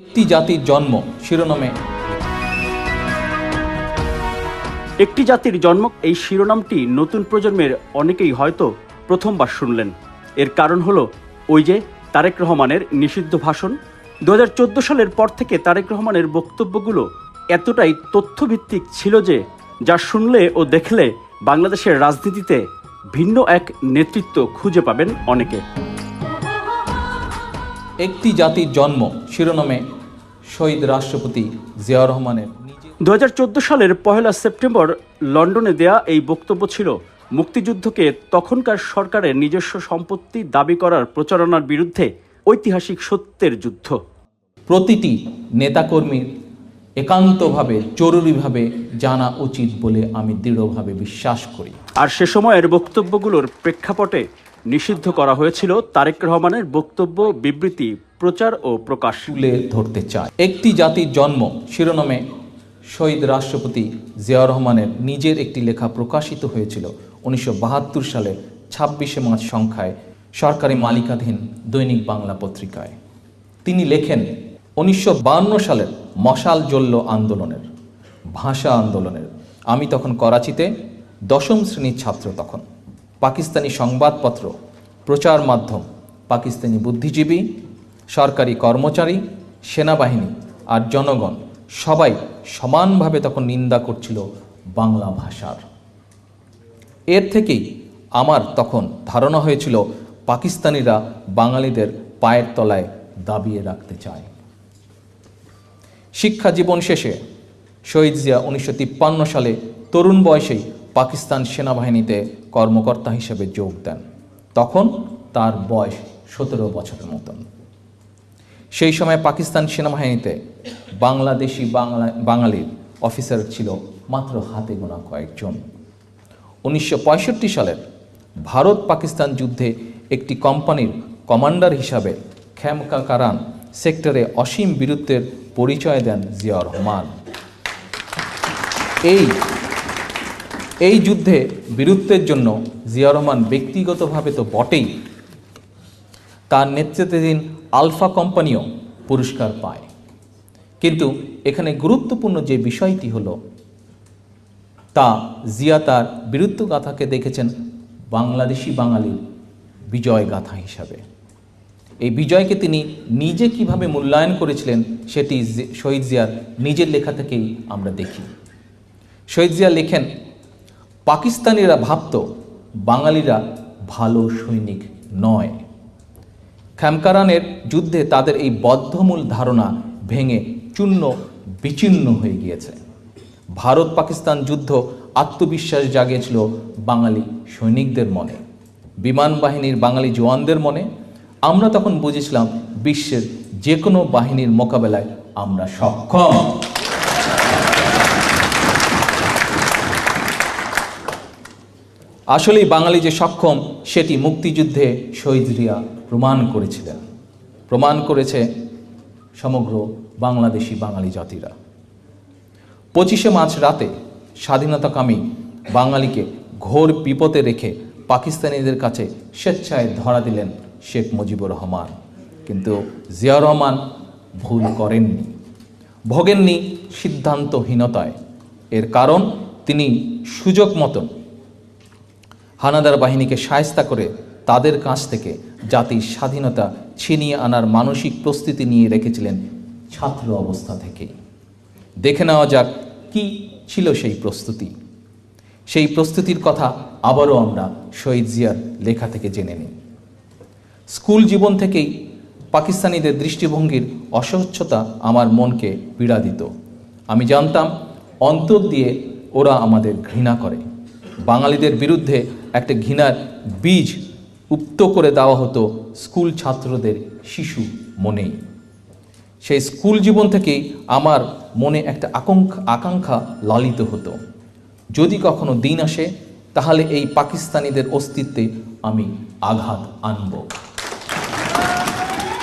একটি জাতির জন্ম, শিরোনামে। একটি জাতির জন্ম, এই শিরোনামটি নতুন প্রজন্মের অনেকেই হয়তো প্রথমবার শুনলেন। এর কারণ হলো ওই যে তারেক রহমানের নিষিদ্ধ ভাষণ। দু হাজার চোদ্দ সালের পর থেকে তারেক রহমানের বক্তব্যগুলো এতটাই তথ্যভিত্তিক ছিল যে, যা শুনলে ও দেখলে বাংলাদেশের রাজনীতিতে ভিন্ন এক নেতৃত্ব খুঁজে পাবেন অনেকে। একটি জাতির জন্ম শিরোনামে শহীদ রাষ্ট্রপতি জিয়া রহমানের দু সালের পহেলা সেপ্টেম্বর লন্ডনে দেয়া এই বক্তব্য ছিল মুক্তিযুদ্ধকে তখনকার সরকারের নিজস্ব সম্পত্তি দাবি করার প্রচারণার বিরুদ্ধে ঐতিহাসিক সত্যের যুদ্ধ। প্রতিটি নেতাকর্মীর একান্তভাবে জরুরিভাবে জানা উচিত বলে আমি দৃঢ়ভাবে বিশ্বাস করি। আর সে সময়ের বক্তব্যগুলোর প্রেক্ষাপটে নিষিদ্ধ করা হয়েছিল তারেক রহমানের বক্তব্য, বিবৃতি, প্রচার ও প্রকাশ। তুলে ধরতে চায়। একটি জাতির জন্ম শিরোনামে শহীদ রাষ্ট্রপতি জিয়া রহমানের নিজের একটি লেখা প্রকাশিত হয়েছিল উনিশশো বাহাত্তর সালে ছাব্বিশে মার্চ সংখ্যায় সরকারি মালিকাধীন দৈনিক বাংলা পত্রিকায়। তিনি লেখেন, উনিশশো সালের মশাল জল্য আন্দোলনের, ভাষা আন্দোলনের। আমি তখন করাচিতে দশম শ্রেণির ছাত্র তখন। পাকিস্তানি সংবাদপত্র, প্রচার মাধ্যম, পাকিস্তানি বুদ্ধিজীবী, সরকারি কর্মচারী, সেনাবাহিনী আর জনগণ সবাই সমানভাবে তখন নিন্দা করছিল বাংলা ভাষার। এর থেকেই আমার তখন ধারণা হয়েছিল পাকিস্তানিরা বাঙালিদের পায়ের তলায় দাবিয়ে রাখতে চায়। শিক্ষা জীবন শেষে শহীদ জিয়া উনিশশো তিপ্পান্ন সালে তরুণ বয়সেই পাকিস্তান সেনাবাহিনীতে কর্মকর্তা হিসেবে যোগ দেন। তখন তার বয়স সতেরো বছরের মতন। সেই সময় পাকিস্তান সেনাবাহিনীতে বাংলাদেশি বাংলা, বাঙালির অফিসার ছিল মাত্র হাতে গোনা কয়েকজন। উনিশশো পঁয়ষট্টি সালের ভারত পাকিস্তান যুদ্ধে একটি কোম্পানির কমান্ডার হিসাবে খ্যামকা কারান সেক্টরে অসীম বীরত্বের পরিচয় দেন জিয়া রহমান। এই এই যুদ্ধে বীরত্বের জন্য জিয়া রহমান ব্যক্তিগতভাবে তো বটেই। তার নেতৃত্বাধীন আলফা কোম্পানিও পুরস্কার পায়। কিন্তু এখানে গুরুত্বপূর্ণ যে বিষয়টি হলো, তা জিয়া তার বীরত্ব গাথাকে দেখেছেন বাংলাদেশি বাঙালির বিজয় গাথা হিসাবে। এই বিজয়কে তিনি নিজে কীভাবে মূল্যায়ন করেছিলেন সেটি শহীদ জিয়ার নিজের লেখা থেকেই আমরা দেখি। শহীদ জিয়া লেখেন পাকিস্তানিরা ভাবত বাঙালিরা ভালো সৈনিক নয়। খ্যামকারানের যুদ্ধে তাদের এই বদ্ধমূল ধারণা ভেঙে চূর্ণ বিচ্ছিন্ন হয়ে গিয়েছে। ভারত পাকিস্তান যুদ্ধ আত্মবিশ্বাস জাগিয়েছিল বাঙালি সৈনিকদের মনে, বিমান বাহিনীর বাঙালি জওয়ানদের মনে। আমরা তখন বুঝেছিলাম বিশ্বের যে কোনো বাহিনীর মোকাবেলায় আমরা সক্ষম। আসলেই বাঙালি যে সক্ষম, সেটি মুক্তিযুদ্ধে শহীদ রিয়া প্রমাণ করেছিলেন। প্রমাণ করেছে সমগ্র বাংলাদেশি বাঙালি জাতিরা। পঁচিশে মার্চ রাতে স্বাধীনতাকামী বাঙালিকে ঘোর বিপদে রেখে পাকিস্তানিদের কাছে স্বেচ্ছায় ধরা দিলেন শেখ মুজিবুর রহমান। কিন্তু জিয়া রহমান ভুল করেননি। ভোগেননি সিদ্ধান্তহীনতায়। এর কারণ তিনি সুযোগ মতন হানাদার বাহিনীকে সায়স্তা করে তাদের কাছ থেকে জাতির স্বাধীনতা ছিনিয়ে আনার মানসিক প্রস্তুতি নিয়ে রেখেছিলেন ছাত্র অবস্থা থেকেই দেখে নেওয়া যাক কি ছিল সেই প্রস্তুতি। সেই প্রস্তুতির কথা আবারও আমরা শহীদ জিয়ার লেখা থেকে জেনে নিই। স্কুল জীবন থেকেই পাকিস্তানিদের দৃষ্টিভঙ্গির অস্বচ্ছতা আমার মনকে পীড়া দিত। আমি জানতাম অন্তর দিয়ে ওরা আমাদের ঘৃণা করে। বাঙালিদের বিরুদ্ধে একটা ঘৃণার বীজ উপ্ত করে দেওয়া হতো স্কুল ছাত্রদের শিশু মনেই। সেই স্কুল জীবন থেকেই আমার মনে একটা আকাঙ্ক্ষা আকাঙ্ক্ষা লালিত হতো। যদি কখনো দিন আসে, তাহলে এই পাকিস্তানিদের অস্তিত্বে আমি আঘাত আনব।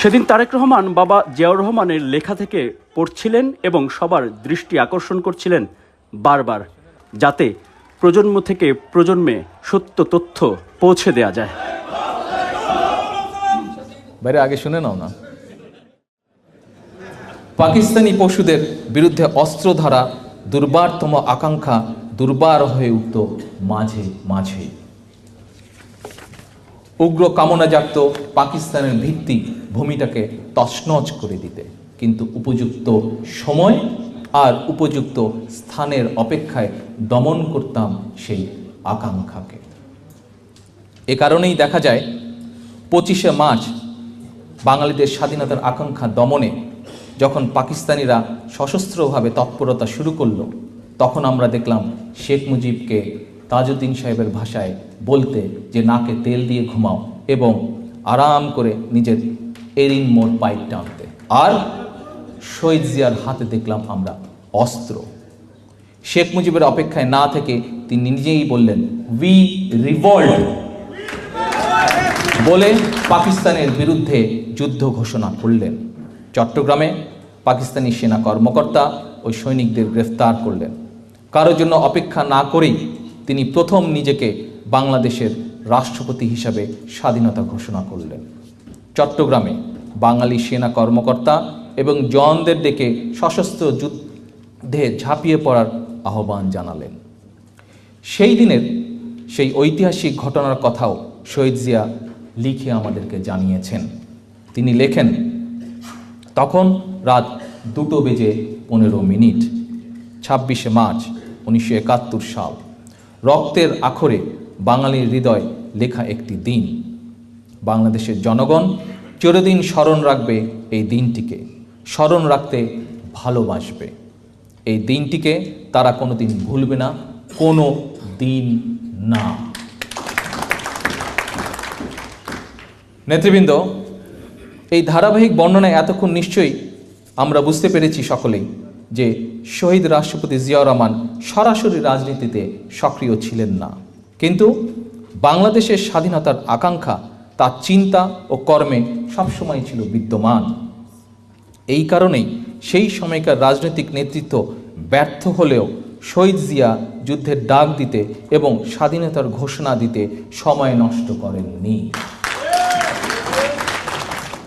সেদিন তারেক রহমান বাবা জিয়াউর রহমানের লেখা থেকে পড়ছিলেন এবং সবার দৃষ্টি আকর্ষণ করছিলেন বারবার, যাতে প্রজন্ম থেকে প্রজন্মে সত্য তথ্য পৌঁছে দেয়া যায়। বাইরে আগে শুনে নাও না। পাকিস্তানি পশুদের বিরুদ্ধে অস্ত্র ধারা দুর্বারতম আকাঙ্ক্ষা দুর্বার হয়ে উঠত মাঝে মাঝে। উগ্র কামনা জাগত পাকিস্তানের ভিত্তি ভূমিটাকে তছনছ করে দিতে। কিন্তু উপযুক্ত সময় আর উপযুক্ত স্থানের অপেক্ষায় দমন করতাম সেই আকাঙ্ক্ষাকে। এ কারণেই দেখা যায়, পঁচিশে মার্চ বাঙালিদের স্বাধীনতার আকাঙ্ক্ষা দমনে যখন পাকিস্তানিরা সশস্ত্রভাবে তৎপরতা শুরু করল, তখন আমরা দেখলাম শেখ মুজিবকে তাজউদ্দিন সাহেবের ভাষায় বলতে যে, নাকে তেল দিয়ে ঘুমাও এবং আরাম করে নিজের এরিন মোড় পাইপ টানতে। আর শহীদ জিয়ার হাতে দেখলাম আমরা অস্ত্র। শেখ মুজিবের অপেক্ষায় না থেকে তিনি নিজেই বললেন উই রিভল্ট বলে পাকিস্তানের বিরুদ্ধে যুদ্ধ ঘোষণা করলেন। চট্টগ্রামে পাকিস্তানি সেনা কর্মকর্তা ও সৈনিকদের গ্রেফতার করলেন। কারোর জন্য অপেক্ষা না করেই তিনি প্রথম নিজেকে বাংলাদেশের রাষ্ট্রপতি হিসাবে স্বাধীনতা ঘোষণা করলেন। চট্টগ্রামে বাঙালি সেনা কর্মকর্তা এবং জওয়ানদের ডেকে সশস্ত্র যুদ্ধে ঝাঁপিয়ে পড়ার আহ্বান জানালেন। সেই দিনের সেই ঐতিহাসিক ঘটনার কথাও শহীদ জিয়া লিখে আমাদেরকে জানিয়েছেন। তিনি লেখেন, তখন রাত দুটো বেজে পনেরো মিনিট, ছাব্বিশে মার্চ উনিশশো একাত্তর সাল, রক্তের আখরে বাঙালির হৃদয় লেখা একটি দিন। বাংলাদেশের জনগণ চিরদিন স্মরণ রাখবে এই দিনটিকে। স্মরণ রাখতে ভালোবাসবে। এই দিনটিকে তারা কোনোদিন ভুলবে না, কোনো দিন না। নেতৃবৃন্দ, এই ধারাবাহিক বর্ণনায় এতক্ষণ নিশ্চয়ই আমরা বুঝতে পেরেছি সকলেই যে শহীদ রাষ্ট্রপতি জিয়াউর রহমান সরাসরি রাজনীতিতে সক্রিয় ছিলেন না। কিন্তু বাংলাদেশের স্বাধীনতার আকাঙ্ক্ষা, তার চিন্তা ও কর্মে সবসময় ছিল বিদ্যমান। এই কারণেই সেই সময়কার রাজনৈতিক নেতৃত্ব ব্যর্থ হলেও শহীদ জিয়া যুদ্ধের ডাক দিতে এবং স্বাধীনতার ঘোষণা দিতে সময় নষ্ট করেননি।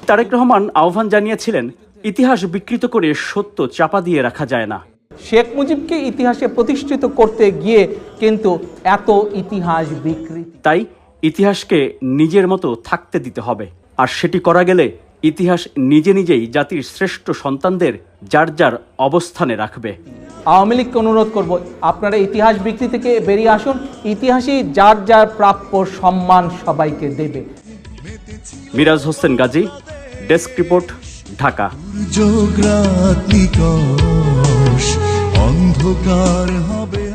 তারেক রহমান আহ্বান জানিয়েছিলেন ইতিহাস বিকৃত করে সত্য চাপা দিয়ে রাখা যায় না। শেখ মুজিবকে ইতিহাসে প্রতিষ্ঠিত করতে গিয়ে কিন্তু এত ইতিহাস বিকৃতি। তাই ইতিহাসকে নিজের মতো থাকতে দিতে হবে। আর সেটি করা গেলে ইতিহাস নিজে নিজেই জাতির শ্রেষ্ঠ সন্তানদের যার যার অবস্থানে রাখবে। আওয়ামী লীগকে অনুরোধ করব আপনারা ইতিহাস বিক্রি থেকে বেরিয়ে আসুন। ইতিহাসই যার যার প্রাপ্য সম্মান সবাইকে দেবে। Miraj Hossain Gazi desk report Dhaka. অন্ধকার হবে